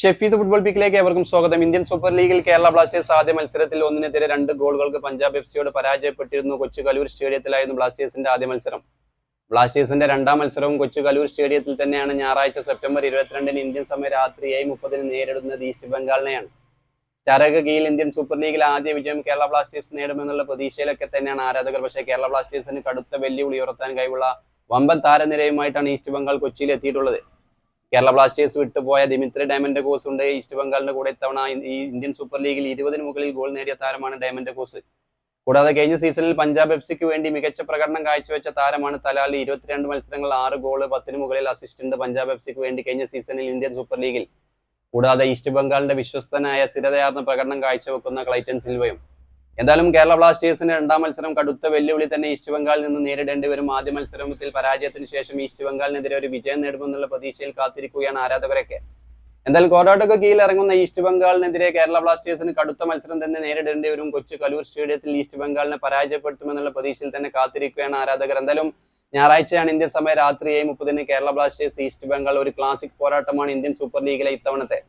Shefeed football പിക്കിലേക്ക് ഏവർക്കും സ്വാഗതം. Indian super ലീഗിൽ കേരള ബ്ലാസ്റ്റേഴ്സ് ആദ്യ മത്സരത്തിൽ ഒന്നിനെതിരെ രണ്ട് ഗോളുകൾക്ക് പഞ്ചാബ് എഫ്സിയോട് പരാജയപ്പെട്ടിരുന്നു കൊച്ചു കലൂർ സ്റ്റേഡിയത്തിലായിരുന്നു ബ്ലാസ്റ്റേഴ്സിന്റെ ആദ്യ മത്സരം. ബ്ലാസ്റ്റേഴ്സിന്റെ രണ്ടാം മത്സരവും കൊച്ചു കലൂർ സ്റ്റേഡിയത്തിൽ തന്നെയാണ് ഞായറാഴ്ച സെപ്റ്റംബർ ഇരുപത്തിരണ്ടിന് ഇന്ത്യൻ സമയം രാത്രി ഏഴ് മുപ്പതിന് നേരിടുന്നത് ഈസ്റ്റ് ബംഗാളിനെയാണ്. ചരക കീഴിൽ ഇന്ത്യൻ സൂപ്പർ ലീഗിൽ ആദ്യ വിജയം കേരള ബ്ലാസ്റ്റേഴ്സ് നേടുമെന്നുള്ള പ്രതീക്ഷയിലൊക്കെ തന്നെയാണ് ആരാധകർ. പക്ഷേ കേരള ബ്ലാസ്റ്റേഴ്സിന് കടുത്ത വെല്ലുവിളി ഉയർത്താൻ കഴിവുള്ള വമ്പൻ താരനിരയുമായിട്ടാണ് ഈസ്റ്റ് ബംഗാൾ കൊച്ചിയിൽ എത്തിയിട്ടുള്ളത്. കേരള ബ്ലാസ്റ്റേഴ്സ് വിട്ടുപോയ ദിമിത്രി ഡയമൻഡ് കോസ് ഉണ്ട്. ഈസ്റ്റ് ബംഗാളിന്റെ കൂടെ ഇത്തവണ ഈ ഇന്ത്യൻ സൂപ്പർ ലീഗിൽ ഇരുപതിന് മുകളിൽ ഗോൾ നേടിയ താരമാണ് ഡയമൻഡ് കോസ് കൂടാതെ കഴിഞ്ഞ സീസണിൽ പഞ്ചാബ് എഫ് സിക്ക് വേണ്ടി മികച്ച പ്രകടനം കാഴ്ചവെച്ച താരമാണ് തലാൽ ഇരുപത്തിരണ്ട് മത്സരങ്ങൾ ആറ് ഗോൾ പത്തിന് മുകളിൽ അസിസ്റ്റന്റ് പഞ്ചാബ് എഫ് സിക്ക് വേണ്ടി കഴിഞ്ഞ സീസണിൽ ഇന്ത്യൻ സൂപ്പർ ലീഗിൽ കൂടാതെ ഈസ്റ്റ് ബംഗാളിന്റെ വിശ്വസ്തനായ സ്ഥിരതയാർന്ന പ്രകടനം കാഴ്ചവെക്കുന്ന ക്ലൈറ്റൻ സിൽവയും എന്തായാലും കേരള ബ്ലാസ്റ്റേഴ്സിന്റെ രണ്ടാം മത്സരം കടുത്ത വെല്ലുവിളി തന്നെ ഈസ്റ്റ് ബംഗാളിൽ നിന്ന് നേരിടേണ്ടി വരും. ആദ്യ മത്സരത്തിൽ പരാജയത്തിന് ശേഷം ഈസ്റ്റ് ബംഗാളിനെതിരെ ഒരു വിജയം നേടുമെന്നുള്ള പ്രതീക്ഷയിൽ കാത്തിരിക്കുകയാണ് ആരാധകരൊക്കെ. എന്തായാലും കോടാട്ടൊക്കെ കീഴിൽ ഇറങ്ങുന്ന ഈസ്റ്റ് ബംഗാളിനെതിരെ കേരള ബ്ലാസ്റ്റേഴ്സിന് കടുത്ത മത്സരം തന്നെ നേരിടേണ്ടി വരും. കൊച്ചു കലൂർ സ്റ്റേഡിയത്തിൽ ഈസ്റ്റ് ബംഗാളിനെ പരാജയപ്പെടുത്തുമെന്നുള്ള പ്രതീക്ഷയിൽ തന്നെ കാത്തിരിക്കുകയാണ് ആരാധകർ. എന്തായാലും ഞായറാഴ്ചയാണ് ഇന്ത്യൻ സമയം രാത്രി ഏഴ് മുപ്പതിന് കേരള ബ്ലാസ്റ്റേഴ്സ് ഈസ്റ്റ് ബംഗാൾ ഒരു ക്ലാസിക് പോരാട്ടമാണ് ഇന്ത്യൻ സൂപ്പർ ലീഗിലെ ഇത്തവണത്തെ.